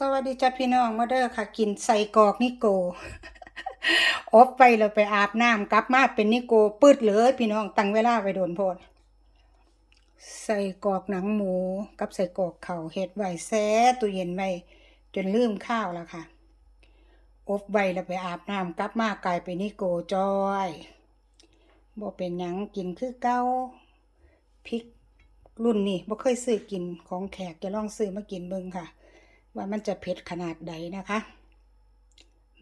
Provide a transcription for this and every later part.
สวัสดีจ้าพี่น้องมาเด้อค่ะ กินใส่กอกนิโกอบไปแล้วไปอาบน้ำกลับมาเป็นนิโกปืดเลยพี่น้องตั้งเวลาไปโดนโพดใส่กอกหนังหมูกับใส่กอกเข่าเฮ็ดไว้แซ่ตู้เย็นไว้จนลืมข้าวแล้วค่ะ อบไว้แล้วไปอาบน้ำกลับมากลายเป็นนิโกจอยบ่เป็นหยังกินคือเก่าพริกรุ่นนี้บ่เคยซื้อกินของแขกจะลองซื้อมากินเบิ่งค่ะ ว่ามันจะเผ็ดขนาดใดนะคะ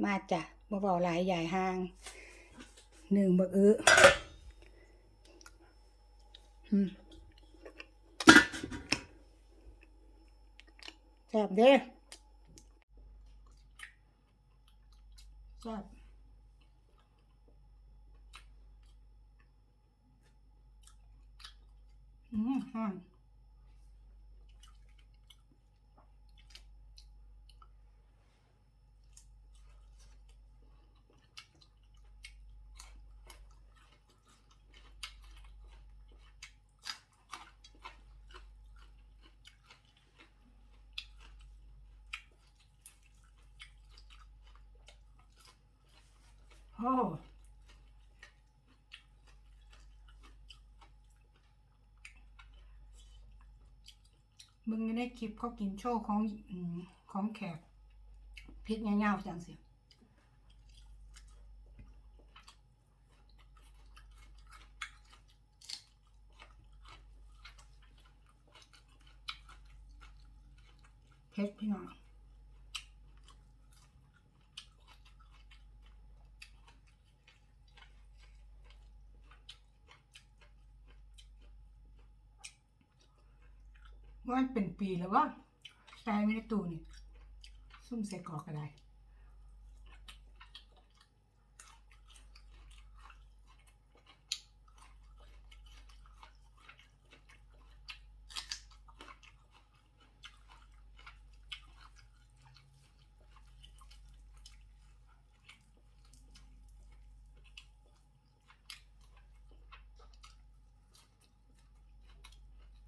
มาจ้ะบ่เบาหลายใหญ่ห้างหนึ่งบักอื้อแซ่บเด้แซ่บอืมฮอ อ้มึงในคลิปเขากินโชว์ของอของแขกพริกเงาๆจังสิเผ็ดพี่น้อง ว่ามันเป็นปีแล้วว่าใส่ไม่ได้ตูนี่ซุ่มใส่กอกก็ได้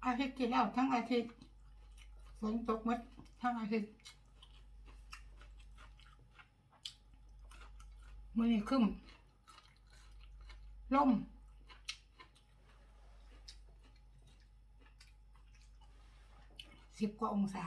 อาทิตย์ที่แล้วทั้งอาทิตย์ฝนตกมดทั้งอาทิตย์มือนี้ครึ้นลมสิบกว่าองศา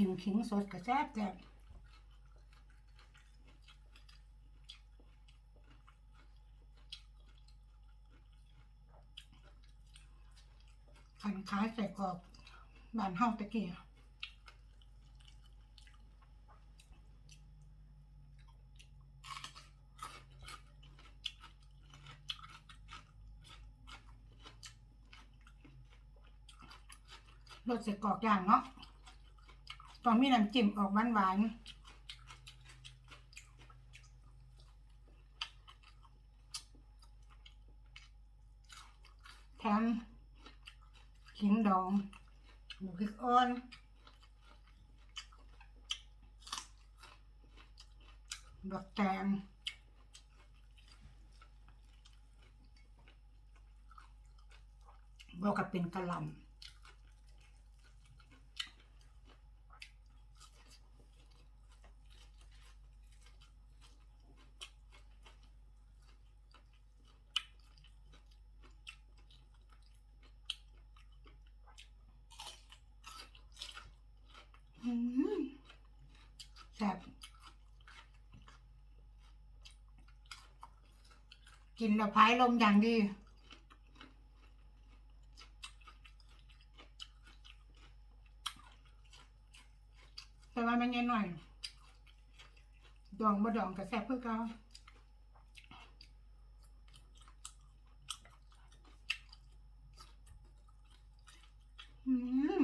กินขิงสดกระแซบแซ่บขันขายใส่กรอบบานเฮาตะกี้รสใส่กรอกอย่างเนาะ ตอนมีน้ำจิ้มออกหวานหวานๆแถมขิงดองหมูพริกอ่อนบักแตงบอกกับเป็นกะหล่ำ อืม แซ่บกินแล้วพายลมอย่างดีแต่ว่ามันเย็นหน่อย ดองบ่ดองกับแซ่บเพื่อเก่าอืม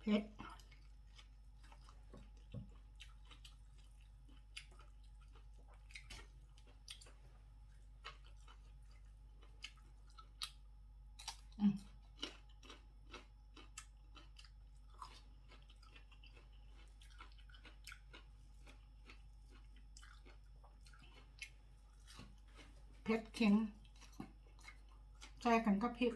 เผ็ด เผ็ดเค็มใส่กันกับพริก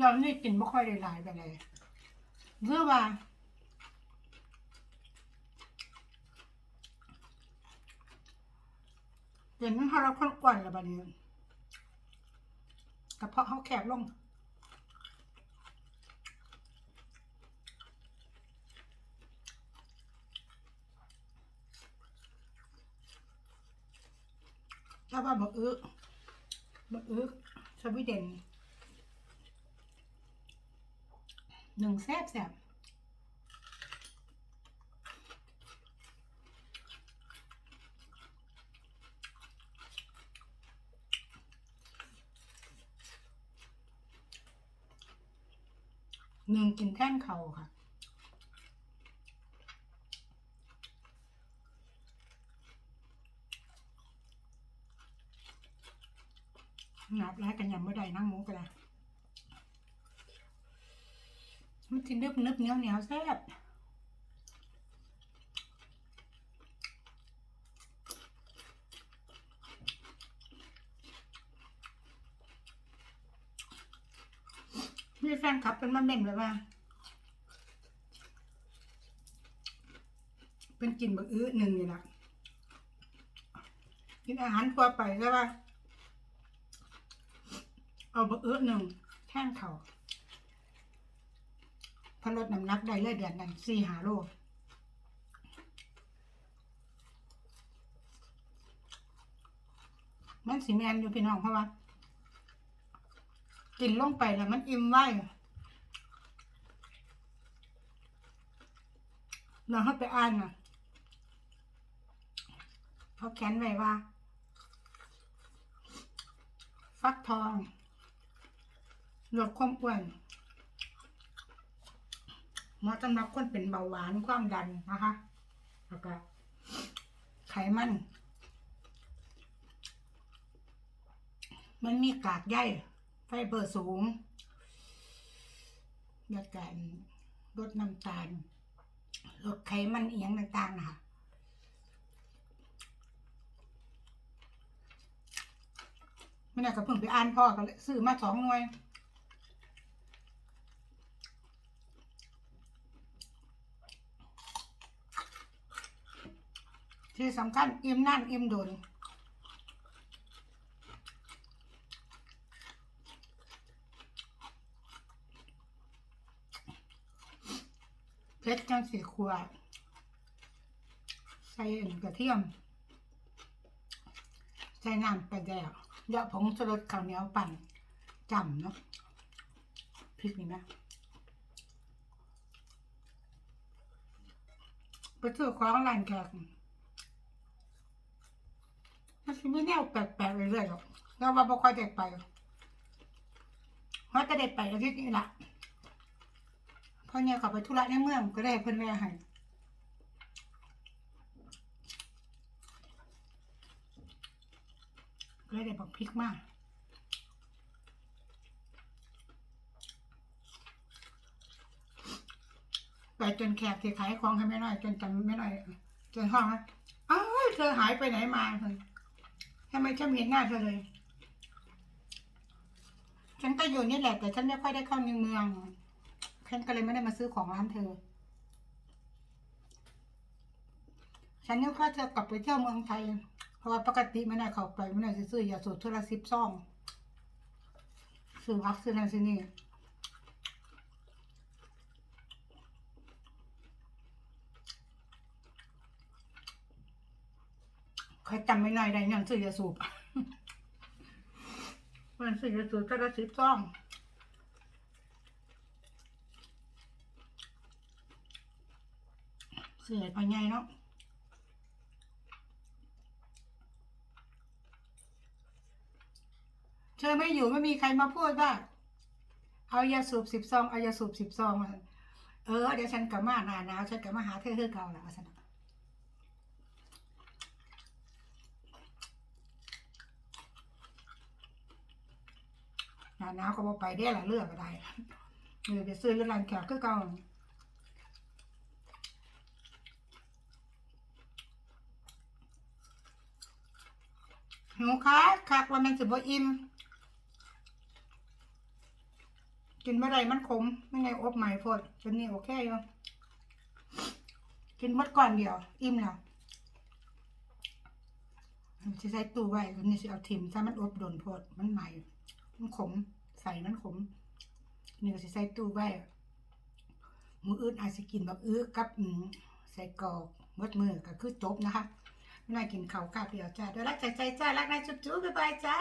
ยอนนี่กินไม่ค่อยได้หลายไปเลยเพื่อว่า เป็นถ้าเราคนอ้วนแล้วบัดนี้กระเพาะเขาแคบลงถ้าว่าบักอึบักอึสวีเดนหนึ่งแซบแซบ หนึ่งกินแท่นเขาค่ะนับแล้วกันยังไม่ได้นั่งมูกันเลยมันจะนึบนึบเหนียวเหนียวแซ่บมีแฟนคลับเป็นมาเม่นเลยว่า เป็นกินบักอื้อหนึ่งนี่แหละกินอาหารทั่วไปใช่ปะเอาบะเอื้อหนึ่งแท่งเขาพอลดน้ำหนักได้เลยเดือนนั้นสี่หาโลมันสีแมนอยู่พี่น้องเพราะว่า กินลงไปแล้วมันอิ่มไว้เราให้ไปอ่านน่ะเขาแขนไว้ว่า ฟักทองลดความอ้วนเหมาะสำหรับคนเป็นเบาหวานความดันนะคะ แล้วก็ไขมัน มันมีกากใย ไฟเบอร์สูงลดการลดน้ำตาลลดไขมันเอียงต่างๆนะคะไม่น่าก็เพิ่งไปอ่านพ่อก็เลยซื้อมาสองหน่วยที่สำคัญอิ่มนั่นอิ่มโดน เพชรจังสีขวดใส่อันกระเทียม ใส่น้ำปลาแดกเยอะผงสลดข้าวเหนียวปั่นจำเนาะพริกนี่นะไปซื้อของร้านแขกมันจะไม่แนวแปลกๆเรื่อยๆหรอกเราว่าบ่ค่อยได้ไปว่าจะได้ไปอาทิตย์นี้ละ เพราเนี่ยเขาไปธุระในเมืองก็ได้เพิ่นแวะให้ก็เลยได้บอกพริกมากไปจนแขกที่ขายของให้ไม่น้อย จนจำไม่น้อยจนห้องนะอ้าวเธอหายไปไหนมาเธอทำไมฉันเห็นหน้าเธอเลย ฉันก็อยู่นี่แหละแต่ฉันไม่ค่อยได้เข้าในเมือง ฉันก็เลยไม่ได้มาซื้อของร้านเธอ ฉันนึกว่าเธอกลับไปเที่ยวเมืองไทย เพราะว่าปกติไม่ได้เข้าไปไม่ได้ซื้อยาสูบทุละสิบซองซื้อวัคซื้อนั่นซื้อนี่ใครจำไม่ได้ได้ยังซื้อยาสูบมันซื้อยาสูบทุละสิบซอง เสือเอไงเนาะเธอไม่อยู่ไม่มีใครมาพูดว่าเอายาสูบสิบซองเอายาสูบสิบซองมาเออเดี๋ยวฉันกลับมาหนาหนาวฉันกลับมาหาเธอเธอเก่าละสนะหนาหนาวก็บอไปได้ละเลือกก็ได้เออไปซื้อร้านแขกคือเก่า หิวคักคักว่ามันสิบ่อิ่มกินเมื่อไรมันขมไม่ไงอบใหม่พดจนนี้โอเคอยู่กินมดก่อนเดียว อิ่มแล้วจะใส่ตู้ไว้วันนี้สิเอาทิมถ้ามันอบโดนโพดมันใหม่ มันขม ใส่มันขมนี่ก็สิใส่ตู้ไว้มืออื่นอาจจะกินแบบอื้อกับใส่กรอกมดมือก็คือจบนะคะ ไม่น่ากินเขาวกาเปียวจ้าเดี๋ยวรักใจใจจ้ารักนายจุ๊บจุ๊บบ๊ายบายจ้า